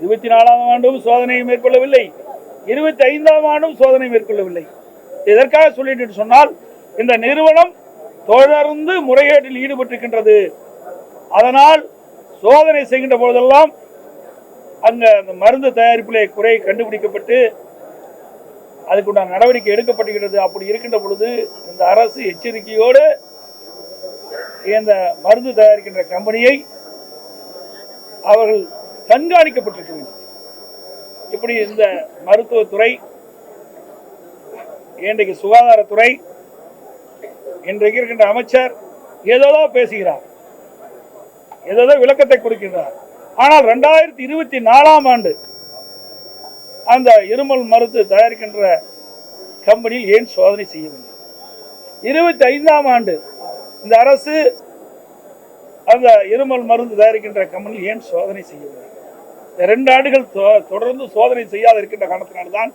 இருபத்தி நாலாம் ஆண்டும் சோதனையை மேற்கொள்ளவில்லை. இருபத்தி ஐந்தாம் ஆண்டும் சோதனை மேற்கொள்ளவில்லை. எதற்காக சொல்லிட்டு சொன்னால் இந்த நிறுவனம் தொடர்ந்து முறைகேட்டில் ஈடுபட்டிருக்கின்றது. அதனால் சோதனை செய்கின்ற போதெல்லாம் அங்க அந்த மருந்து தயாரிப்பிலே குறை கண்டுபிடிக்கப்பட்டு அதுக்குண்டான நடவடிக்கை எடுக்கப்படுகிறது அப்படி இருக்கின்ற பொழுது இந்த அரசு எச்சரிக்கையோடு இந்த மருந்து தயாரிக்கின்ற கம்பெனியை அவர்கள் கண்காணிக்கப்பட்டிருக்க இப்படி இந்த மருத்துவத்துறை இன்றைக்கு சுகாதாரத்துறை இன்றைக்கு இருக்கின்ற அமைச்சர் ஏதோ பேசுகிறார். ஏதோ விளக்கத்தை கொடுக்கின்றார். ஆனால் ரெண்டாயிரத்தி இருபத்தி நாலாம் ஆண்டு அந்த இருமல் மருந்து தயாரிக்கின்ற கம்பெனியில் ஏன் சோதனை செய்யவில்லை? இருபத்தி ஐந்தாம் ஆண்டு இந்த அரசு அந்த இருமல் மருந்து தயாரிக்கின்ற கம்பெனியில் ஏன் சோதனை செய்யவில்லை? ரெண்டு ஆண்டுகள் தொ- தொடர்ந்து சோதனை செய்யாத இருக்கின்ற காரணத்தினால்தான்